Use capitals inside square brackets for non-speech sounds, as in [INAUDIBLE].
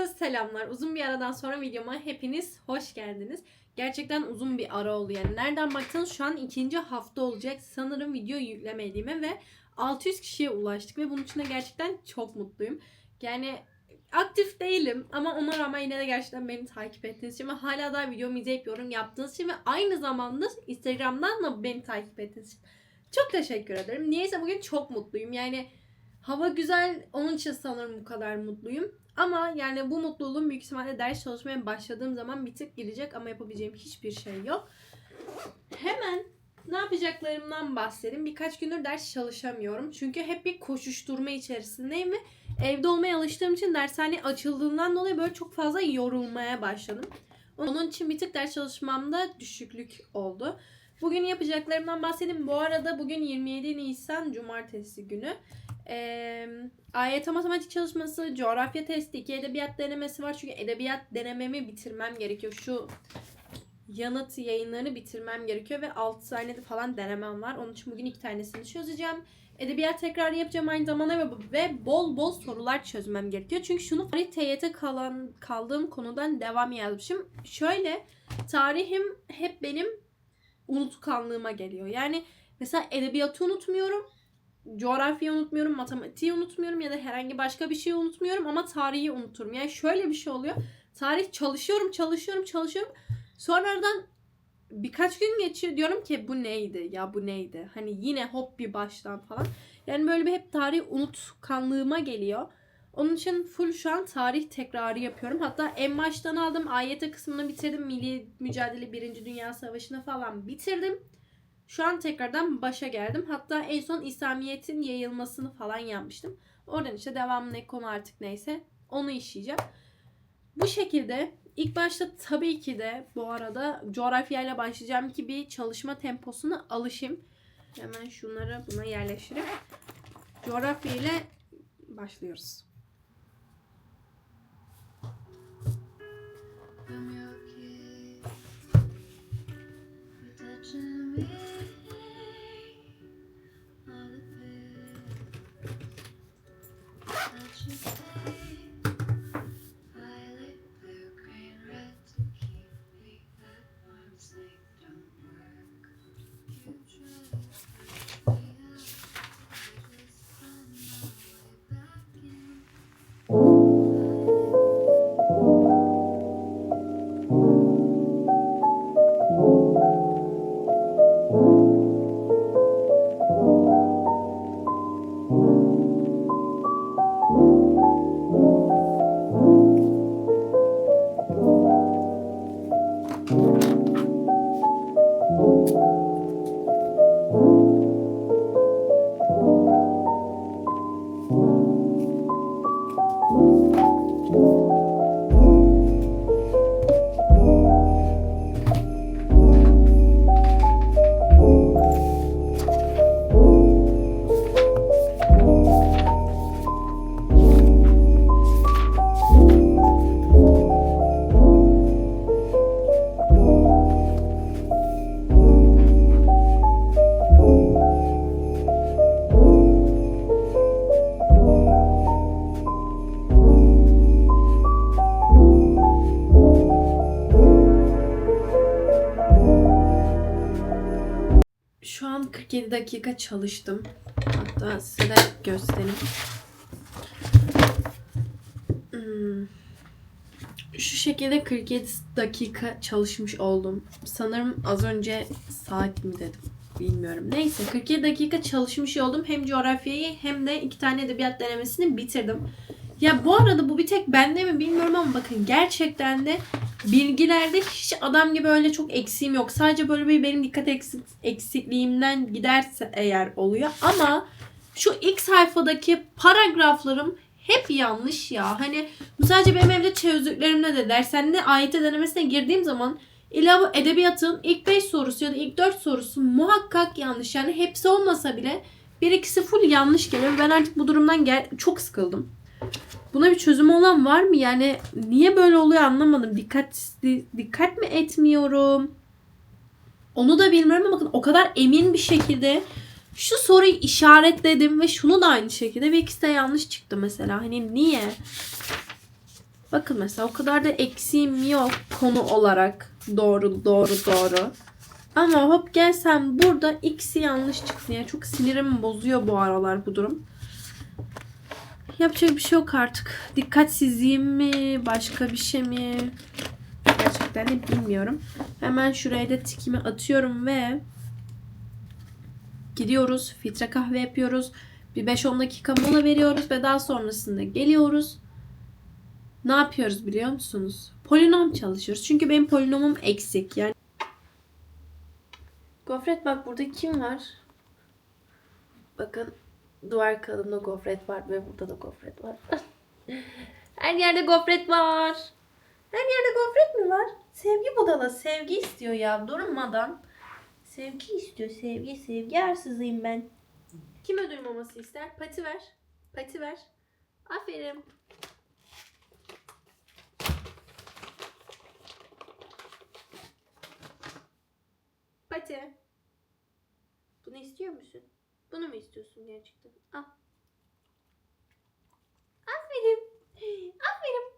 Herkese selamlar. Uzun bir aradan sonra videoma hepiniz hoş geldiniz. Gerçekten uzun bir ara oldu yani. Nereden baksanız şu an ikinci hafta olacak. Sanırım video yüklemediğime ve 600 kişiye ulaştık ve bunun için de gerçekten çok mutluyum. Yani aktif değilim ama ona rağmen yine de gerçekten beni takip ettiğiniz için ve hala daha videomu izleyip yorum yaptığınız için ve aynı zamanda Instagram'dan da beni takip ettiğiniz için çok teşekkür ederim. Niyeyse bugün çok mutluyum. Yani hava güzel onun için sanırım bu kadar mutluyum. Ama yani bu mutluluğum büyük ihtimalle ders çalışmaya başladığım zaman bir tık gidecek ama yapabileceğim hiçbir şey yok. Hemen ne yapacaklarımdan bahsedeyim. Birkaç gündür ders çalışamıyorum. Çünkü hep bir koşuşturma içerisindeyim ve evde olmaya alıştığım için dershane açıldığından dolayı böyle çok fazla yorulmaya başladım. Onun için bir tık ders çalışmamda düşüklük oldu. Bugün yapacaklarımdan bahsedeyim. Bu arada bugün 27 Nisan Cumartesi günü. Ee, AYT matematik çalışması, coğrafya testi, iki edebiyat denemesi var. Çünkü edebiyat denememi bitirmem gerekiyor. Şu yanıt yayınlarını bitirmem gerekiyor ve 6 tane de falan denemem var. Onun için bugün iki tanesini çözeceğim. Edebiyat tekrarı yapacağım aynı zamanda ve, ve bol bol sorular çözmem gerekiyor. Çünkü şunu tarih TYT kalan, kaldığım konudan devam yazmışım. Şöyle tarihim hep benim unutkanlığıma geliyor. Yani mesela edebiyatı unutmuyorum coğrafyayı unutmuyorum, matematiği unutmuyorum ya da herhangi başka bir şeyi unutmuyorum ama tarihi unuturum. Yani şöyle bir şey oluyor. Tarih çalışıyorum, çalışıyorum, çalışıyorum. Sonradan birkaç gün geçiyor diyorum ki bu neydi ya bu neydi? Hani yine hop bir baştan falan. Yani böyle bir hep tarih unutkanlığıma geliyor. Onun için full şu an tarih tekrarı yapıyorum. Hatta en baştan aldım. AYT kısmını bitirdim. Milli Mücadele 1. Dünya Savaşı'nı falan bitirdim. Şu an tekrardan başa geldim. Hatta en son İslamiyet'in yayılmasını falan yapmıştım. Oradan işte devamlı ne konu artık neyse onu işleyeceğim. Bu şekilde ilk başta tabii ki de bu arada coğrafyayla başlayacağım ki bir çalışma temposuna alışayım. Hemen şunları buna yerleştirip coğrafya ile başlıyoruz. 47 dakika çalıştım. Hatta size de göstereyim. Hmm. Şu şekilde 47 dakika çalışmış oldum. Sanırım az önce saat mi dedim. Bilmiyorum. Neyse 47 dakika çalışmış oldum. Hem coğrafyayı hem de iki tane edebiyat denemesini bitirdim. Ya bu arada bu bir tek bende mi bilmiyorum ama bakın gerçekten de bilgilerde hiç adam gibi öyle çok eksiğim yok. Sadece böyle bir benim dikkat eksik, eksikliğimden giderse eğer oluyor. Ama şu ilk sayfadaki paragraflarım hep yanlış ya. Hani bu sadece benim evde çözdüklerimde de dershanede AYT denemesine girdiğim zaman illa bu edebiyatın ilk 5 sorusu ya da ilk 4 sorusu muhakkak yanlış. Yani hepsi olmasa bile bir ikisi full yanlış geliyor. Ben artık bu durumdan gel çok sıkıldım. Buna bir çözüm olan var mı? Yani niye böyle oluyor anlamadım. Dikkat dikkat mi etmiyorum? Onu da bilmiyorum ama bakın o kadar emin bir şekilde şu soruyu işaretledim ve şunu da aynı şekilde ve ikisi de yanlış çıktı mesela. Hani niye? Bakın mesela o kadar da eksiğim yok konu olarak. Doğru doğru doğru. Ama hop gelsem burada x'i yanlış çıksın. Yani çok sinirimi bozuyor bu aralar bu durum. Yapacak bir şey yok artık. Dikkatsizliğim mi? Başka bir şey mi? Gerçekten de bilmiyorum. Hemen şuraya da tikimi atıyorum ve gidiyoruz. Filtre kahve yapıyoruz. Bir 5-10 dakika mola veriyoruz ve daha sonrasında geliyoruz. Ne yapıyoruz biliyor musunuz? Polinom çalışıyoruz. Çünkü benim polinomum eksik. Yani Gofret bak burada kim var? Bakın duvar kağıdımda gofret var ve burada da gofret var. [LAUGHS] Her yerde gofret var. Her yerde gofret mi var? Sevgi budala. Sevgi istiyor ya durmadan. Sevgi istiyor. Sevgi, sevgi arsızıyım ben. Kime duymaması ister? Pati ver. Pati ver. Aferin. Pati. Bunu istiyor musun? Bunu mu istiyorsun gerçekten? Al. Aferin. Aferin.